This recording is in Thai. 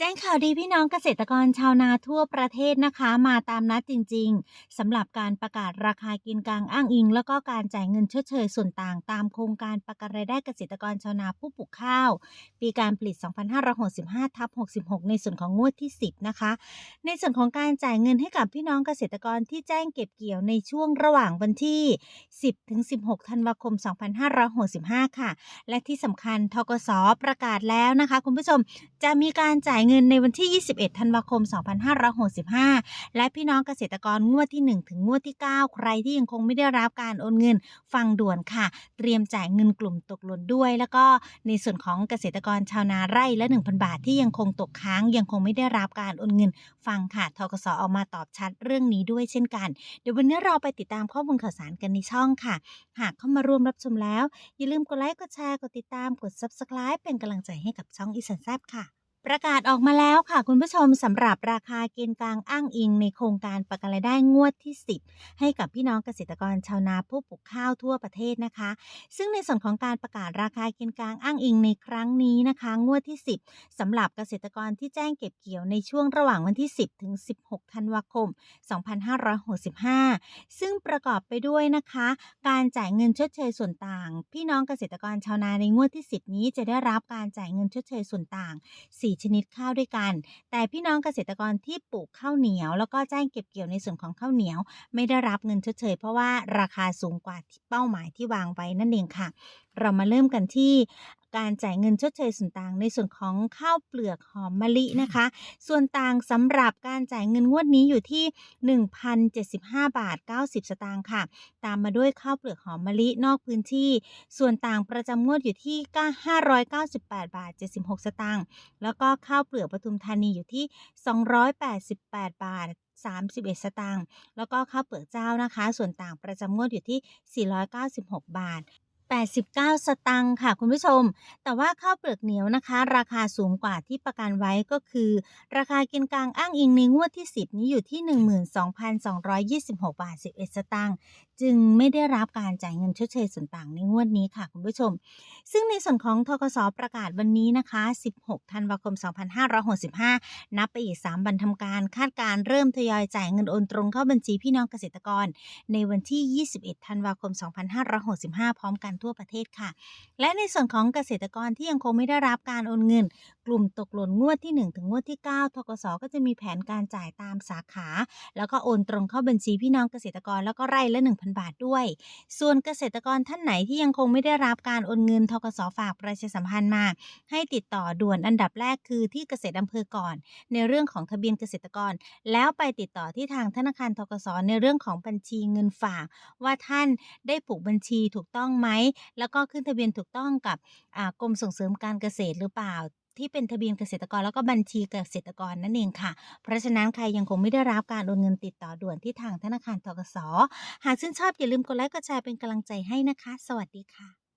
แจ้งข่าวดีพี่น้องเกษตรกรชาวนาทั่วประเทศนะคะ มาตามนัดจริง ๆสำหรับการประกาศราคากินกลางอ้างอิง แล้วก็การจ่ายเงินชดเชยส่วนต่างตามโครงการประกันรายได้เกษตรกรชาวนาผู้ปลูกข้าว ปีการผลิต 2565ทับ66 ในส่วนของงวดที่ 10 นะคะ ในส่วนของการจ่ายเงินให้กับพี่น้องเกษตรกรที่แจ้งเก็บเกี่ยวในช่วงระหว่างวันที่ 10 ถึง 16 ธันวาคม 2565 ค่ะ และที่สำคัญทกสประกาศแล้วนะคะ คุณผู้ชมจะมีการจ่ายเงินในวันที่ 21 ธันวาคม 2565 และพี่น้องเกษตรกรงวดที่ 1 ถึงงวดที่ 9 ใครที่ยังคงไม่ได้รับการโอนเงินฟังด่วนค่ะ เตรียมจ่ายเงินกลุ่มตกหล่นด้วย แล้วก็ในส่วนของเกษตรกรชาวนาไร่ละ 1,000 บาทที่ยังคงตกค้าง ยังคงไม่ได้รับการโอนเงิน ฟังค่ะทกสออกมาตอบชัดเรื่องนี้ด้วยเช่นกัน เดี๋ยววันนี้เราไปติดตามข้อมูลข่าวสารกันในช่องค่ะ หากเข้ามาร่วมรับชมแล้ว อย่าลืมกดไลค์กดแชร์กดติดตามกด Subscribe เป็นกำลังใจให้กับช่องอีสานแซบค่ะ ประกาศออกมาแล้วค่ะคุณผู้ชมสำหรับราคาเกณฑ์กลางอ้างอิงในโครงการประกันรายได้งวดที่ 10 ให้กับพี่น้องเกษตรกรชาวนาผู้ปลูกข้าวทั่วประเทศนะคะ ซึ่งในส่วนของการประกาศราคาเกณฑ์กลางอ้างอิงในครั้งนี้นะคะ งวดที่ 10สำหรับเกษตรกรที่แจ้งเก็บเกี่ยวในช่วงระหว่างวันที่ 10 ถึง 16 ธันวาคม 2565 ซึ่งประกอบไปด้วยนะคะ การจ่ายเงินชดเชยส่วนต่าง พี่น้องเกษตรกรชาวนาในงวดที่ 10 นี้จะได้รับการจ่ายเงินชดเชยส่วนต่าง4ชนิดข้าวด้วยกัน แต่พี่น้องเกษตรกรที่ปลูกข้าวเหนียว แล้วก็แจ้งเก็บเกี่ยวในส่วนของข้าวเหนียว ไม่ได้รับเงินชดเชยเพราะว่าราคาสูงกว่าเป้าหมายที่วางไว้นั่นเองค่ะ เรามาเริ่มกันที่การจ่ายเงินชดเชยส่วนต่างในส่วนของข้าวเปลือกหอมมะลินะคะ ส่วนต่างสำหรับการจ่ายเงินงวดนี้อยู่ที่ 1,075 บาท 90 สตางค์ค่ะ ตามมาด้วยข้าวเปลือกหอมมะลินอกพื้นที่ ส่วนต่างประจำงวดอยู่ที่ 598 บาท 76 สตางค์แล้วก็ข้าวเปลือกปทุมธานีอยู่ที่ 288 บาท31 สตางค์ แล้วก็ข้าวเปลือกเจ้านะคะ ส่วนต่างประจำงวดอยู่ที่ 496 บาท 89 สตังค์ค่ะคุณผู้ชม แต่ว่าข้าวเปลือกเหนียวนะคะ ราคาสูงกว่าที่ประกันไว้ก็คือ ราคากินกลางอ้างอิงในงวดที่ 10 นี้อยู่ที่ 12,226 บาท 11 สตางค์ จึงไม่ได้รับการจ่ายเงินชดเชยส่วนต่างในงวดนี้ค่ะคุณผู้ชม ซึ่งในส่วนของทกสประกาศวันนี้นะคะ 16 ธันวาคม 2565 นับไปอีก 3 วันทำการ คาดการเริ่มทยอยจ่ายเงินโอนตรงเข้าบัญชีพี่น้องเกษตรกร ในวันที่ 21 ธันวาคม 2565 พร้อมกันทั่วประเทศค่ะ และในส่วนของเกษตรกรที่ยังคงไม่ได้รับการโอนเงิน กลุ่มตกหล่นงวดที่ 1 ถึงงวดที่ 9 ทกสก็จะมีแผนการจ่ายตามสาขา แล้วก็โอนตรงเข้าบัญชีพี่น้องเกษตรกรแล้วก็ไร่ละ1,000บาทด้วย ส่วนเกษตรกรท่านไหนที่ยังคงไม่ได้รับการโอนเงินทกสฝากประชาสัมพันธ์มา ให้ติดต่อด่วนอันดับแรกคือที่เกษตรอำเภอก่อน ในเรื่องของทะเบียนเกษตรกร แล้วไปติดต่อที่ทางธนาคารทกสในเรื่องของบัญชีเงินฝาก ว่าท่านได้ผูกบัญชีถูกต้องไหมแล้วก็ขึ้นทะเบียนถูกต้องกับกรมส่งเสริมการเกษตรหรือเปล่า ที่เป็นทะเบียนเกษตรกรแล้วก็บัญชีเกษตรกรนั่นเองค่ะ เพราะฉะนั้นใครยังคงไม่ได้รับการโอนเงินติดต่อด่วนที่ทางธนาคารทกส หากชื่นชอบอย่าลืมกดไลค์กดแชร์เป็นกำลังใจให้นะคะ สวัสดีค่ะ